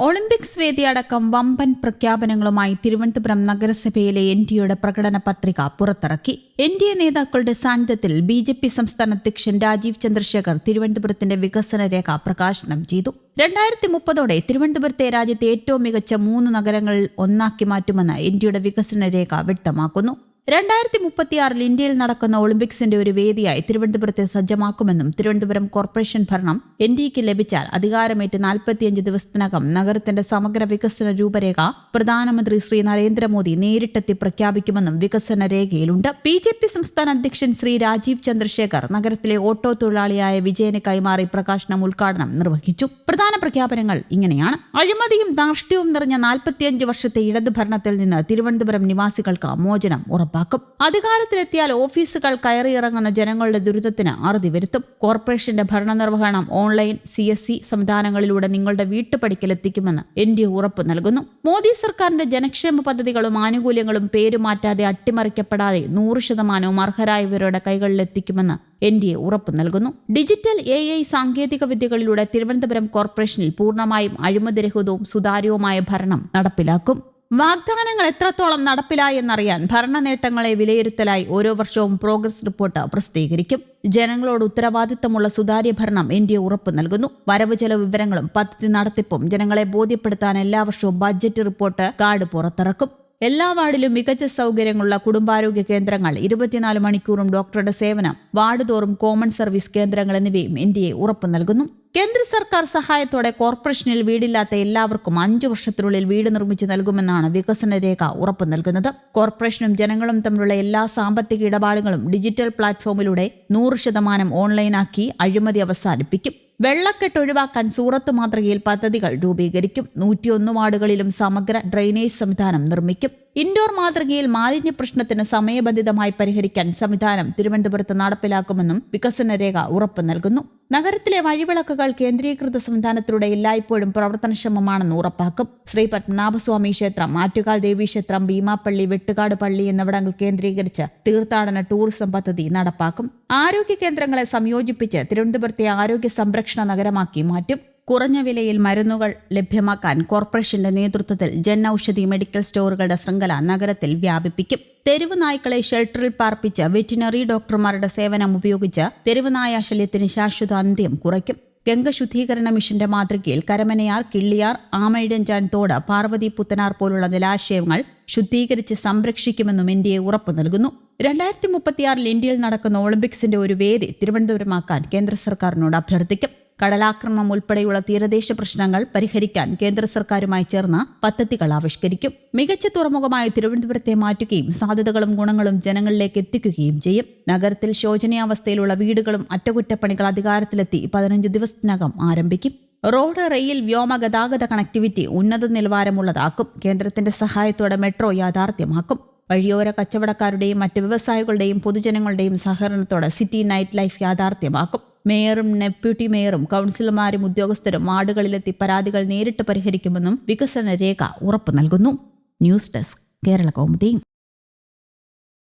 Olympics വേദിയടക്കം വമ്പൻ പ്രഖ്യാപനങ്ങളുമായി തിരുവനന്തപുരം നഗരസഭയിലെ N ഡിയുടെ പ്രകടന പത്രിക പുറത്തിറക്കി. എൻ ഡി എ നേതാക്കളുടെ സാന്നിധ്യത്തിൽ ബി ജെ പി സംസ്ഥാന അധ്യക്ഷൻ രാജീവ് ചന്ദ്രശേഖർ തിരുവനന്തപുരത്തിന്റെ വികസന രേഖ പ്രകാശനം ചെയ്തു. രണ്ടായിരത്തി മുപ്പതോടെ തിരുവനന്തപുരത്തെ രാജ്യത്തെ ഏറ്റവും മികച്ച മൂന്ന് നഗരങ്ങളിൽ ഒന്നാക്കി മാറ്റുമെന്ന് എൻ ഡിയുടെ വികസന രേഖ വ്യക്തമാക്കുന്നു. രണ്ടായിരത്തി മുപ്പത്തിയാറിൽ ഇന്ത്യയിൽ നടക്കുന്ന ഒളിമ്പിക്സിന്റെ ഒരു വേദിയായി തിരുവനന്തപുരത്തെ സജ്ജമാക്കുമെന്നും തിരുവനന്തപുരം കോർപ്പറേഷൻ ഭരണം എൻ ഡിക്ക് ലഭിച്ചാൽ അധികാരമേറ്റ് നാൽപ്പത്തിയഞ്ച് ദിവസത്തിനകം നഗരത്തിന്റെ സമഗ്ര വികസന രൂപരേഖ പ്രധാനമന്ത്രി ശ്രീ നരേന്ദ്രമോദി നേരിട്ടെത്തി പ്രഖ്യാപിക്കുമെന്നും വികസന രേഖയിലുണ്ട്. ബി ജെ പി സംസ്ഥാന അധ്യക്ഷൻ ശ്രീ രാജീവ് ചന്ദ്രശേഖർ നഗരത്തിലെ ഓട്ടോ തൊഴിലാളിയായ വിജയന് കൈമാറി പ്രകാശനം ഉദ്ഘാടനം നിർവഹിച്ചു. പ്രധാന പ്രഖ്യാപനങ്ങൾ ഇങ്ങനെയാണ്. അഴിമതിയും ധാർഷ്ട്യവും നിറഞ്ഞ നാൽപ്പത്തിയഞ്ച് വർഷത്തെ ഇടത് ഭരണത്തിൽ നിന്ന് തിരുവനന്തപുരം നിവാസികൾക്ക് മോചനം ഉറപ്പാക്കും. അധികാരത്തിലെത്തിയാൽ ഓഫീസുകൾ കയറിയിറങ്ങുന്ന ജനങ്ങളുടെ ദുരിതത്തിന് അറുതി വരുത്തും. കോർപ്പറേഷന്റെ ഭരണ നിർവഹണം ഓൺലൈൻ സി എസ് സി സംവിധാനങ്ങളിലൂടെ നിങ്ങളുടെ വീട്ടുപടിക്കലെത്തിക്കുമെന്ന് എ ഉറപ്പ് നൽകുന്നു. മോദി സർക്കാരിന്റെ ജനക്ഷേമ പദ്ധതികളും ആനുകൂല്യങ്ങളും പേരുമാറ്റാതെ അട്ടിമറിക്കപ്പെടാതെ നൂറ് ശതമാനവും അർഹരായവരുടെ കൈകളിലെത്തിക്കുമെന്ന് എൻ ഡി എ ഉറപ്പ് നൽകുന്നു. ഡിജിറ്റൽ എ ഐ സാങ്കേതിക വിദ്യകളിലൂടെ തിരുവനന്തപുരം കോർപ്പറേഷനിൽ പൂർണമായും അഴിമതിരഹിതവും സുതാര്യവുമായ ഭരണം നടപ്പിലാക്കും. വാഗ്ദാനങ്ങൾ എത്രത്തോളം നടപ്പിലായി എന്നറിയാൻ ഭരണ നേട്ടങ്ങളെ വിലയിരുത്തലായി ഓരോ വർഷവും പ്രോഗ്രസ് റിപ്പോർട്ട് പ്രസിദ്ധീകരിക്കും. ജനങ്ങളോട് ഉത്തരവാദിത്തമുള്ള സുതാര്യ ഭരണം ഇന്ത്യ ഉറപ്പു നൽകുന്നു. വരവ് ചെലവ് വിവരങ്ങളും പദ്ധതി നടത്തിപ്പും ജനങ്ങളെ ബോധ്യപ്പെടുത്താൻ എല്ലാ വർഷവും ബഡ്ജറ്റ് റിപ്പോർട്ട് കാർഡ് പുറത്തിറക്കും. എല്ലാ വാർഡിലും മികച്ച സൗകര്യങ്ങളുള്ള കുടുംബാരോഗ്യ കേന്ദ്രങ്ങൾ ഇരുപത്തിനാല് മണിക്കൂറും ഡോക്ടറുടെ സേവനം വാർഡ് തോറും കോമൺ സർവീസ് കേന്ദ്രങ്ങൾ എന്നിവയും ഇന്ത്യയെ ഉറപ്പു നൽകുന്നു. കേന്ദ്ര സർക്കാർ സഹായത്തോടെ കോർപ്പറേഷനിൽ വീടില്ലാത്ത എല്ലാവർക്കും അഞ്ചു വർഷത്തിനുള്ളിൽ വീട് നിർമ്മിച്ചു നൽകുമെന്നാണ് വികസന രേഖ ഉറപ്പു നൽകുന്നത്. കോർപ്പറേഷനും ജനങ്ങളും തമ്മിലുള്ള എല്ലാ സാമ്പത്തിക ഇടപാടുകളും ഡിജിറ്റൽ പ്ലാറ്റ്ഫോമിലൂടെ നൂറ് ശതമാനം ഓൺലൈനാക്കി അഴിമതി അവസാനിപ്പിക്കും. വെള്ളക്കെട്ട് ഒഴിവാക്കാൻ സൂറത്ത് മാതൃകയിൽ പദ്ധതികൾ രൂപീകരിക്കും. നൂറ്റിയൊന്ന് വാർഡുകളിലും സമഗ്ര ഡ്രെയിനേജ് സംവിധാനം നിർമ്മിക്കും. ഇൻഡോർ മാതൃകയിൽ മാലിന്യ പ്രശ്നത്തിന് സമയബന്ധിതമായി പരിഹരിക്കാൻ സംവിധാനം തിരുവനന്തപുരത്ത് നടപ്പിലാക്കുമെന്നും വികസന രേഖ ഉറപ്പു നൽകുന്നു. നഗരത്തിലെ വഴിവിളക്കുകൾ കേന്ദ്രീകൃത സംവിധാനത്തിലൂടെ എല്ലായ്പ്പോഴും പ്രവർത്തനക്ഷമമാണെന്ന് ഉറപ്പാക്കും. ശ്രീ പത്മനാഭസ്വാമി ക്ഷേത്രം ആറ്റുകാൽ ദേവീക്ഷേത്രം ഭീമാപ്പള്ളി വെട്ടുകാട് പള്ളി എന്നിവിടങ്ങൾ കേന്ദ്രീകരിച്ച് തീർത്ഥാടന ടൂറിസം പദ്ധതി നടപ്പാക്കും. ആരോഗ്യ കേന്ദ്രങ്ങളെ സംയോജിപ്പിച്ച് തിരുവനന്തപുരത്തെ ആരോഗ്യ സംരക്ഷണ നഗരമാക്കി മാറ്റും. കുറഞ്ഞ വിലയിൽ മരുന്നുകൾ ലഭ്യമാക്കാൻ കോർപ്പറേഷന്റെ നേതൃത്വത്തിൽ ജൻ ഔഷധി മെഡിക്കൽ സ്റ്റോറുകളുടെ ശൃംഖല നഗരത്തിൽ വ്യാപിപ്പിക്കും. തെരുവ് നായ്ക്കളെ ഷെൽട്ടറിൽ പാർപ്പിച്ച വെറ്റിനറി ഡോക്ടർമാരുടെ സേവനം ഉപയോഗിച്ച് തെരുവ് നായാശല്യത്തിന് ശാശ്വത അന്ത്യം കുറയ്ക്കും ഗംഗ ശുദ്ധീകരണ മിഷന്റെ മാതൃകയിൽ കരമനയാർ കിള്ളിയാർ ആമയിടഞ്ചാൻ തോട് പാർവതി പുത്തനാർ പോലുള്ള ജലാശയങ്ങൾ ശുദ്ധീകരിച്ച് സംരക്ഷിക്കുമെന്നും ഇന്ത്യയെ ഉറപ്പു നൽകുന്നു. രണ്ടായിരത്തി മുപ്പത്തിയാറിൽ ഇന്ത്യയിൽ നടക്കുന്ന ഒളിമ്പിക്സിന്റെ ഒരു വേദി തിരുവനന്തപുരമാക്കാൻ കേന്ദ്ര സർക്കാരിനോട് അഭ്യർത്ഥിക്കും. കടലാക്രമണം ഉൾപ്പെടെയുള്ള തീരദേശ പ്രശ്നങ്ങൾ പരിഹരിക്കാൻ കേന്ദ്ര സർക്കാരുമായി ചേർന്ന് പദ്ധതികൾ ആവിഷ്കരിക്കും. മികച്ച തുറമുഖമായ തിരുവനന്തപുരത്തെ മാറ്റുകയും സാധ്യതകളും ഗുണങ്ങളും ജനങ്ങളിലേക്ക് എത്തിക്കുകയും ചെയ്യും. നഗരത്തിൽ ശോചനീയാവസ്ഥയിലുള്ള വീടുകളും അറ്റകുറ്റപ്പണികൾ അധികാരത്തിലെത്തി പതിനഞ്ച് ദിവസത്തിനകം ആരംഭിക്കും. റോഡ് റെയിൽ വ്യോമ ഗതാഗത കണക്ടിവിറ്റി ഉന്നത നിലവാരമുള്ളതാക്കും. കേന്ദ്രത്തിന്റെ സഹായത്തോടെ മെട്രോ യാഥാർത്ഥ്യമാക്കും. വഴിയോര കച്ചവടക്കാരുടെയും മറ്റ് വ്യവസായികളുടെയും പൊതുജനങ്ങളുടെയും സഹകരണത്തോടെ സിറ്റി നൈറ്റ് ലൈഫ് യാഥാർത്ഥ്യമാക്കും. മേയറും ഡെപ്യൂട്ടി മേയറും കൌൺസിലർമാരും ഉദ്യോഗസ്ഥരും വാർഡുകളിലെത്തി പരാതികൾ നേരിട്ട് പരിഹരിക്കുമെന്നും വികസന രേഖ ഉറപ്പു നൽകുന്നു. News desk Kerala Kaumudi.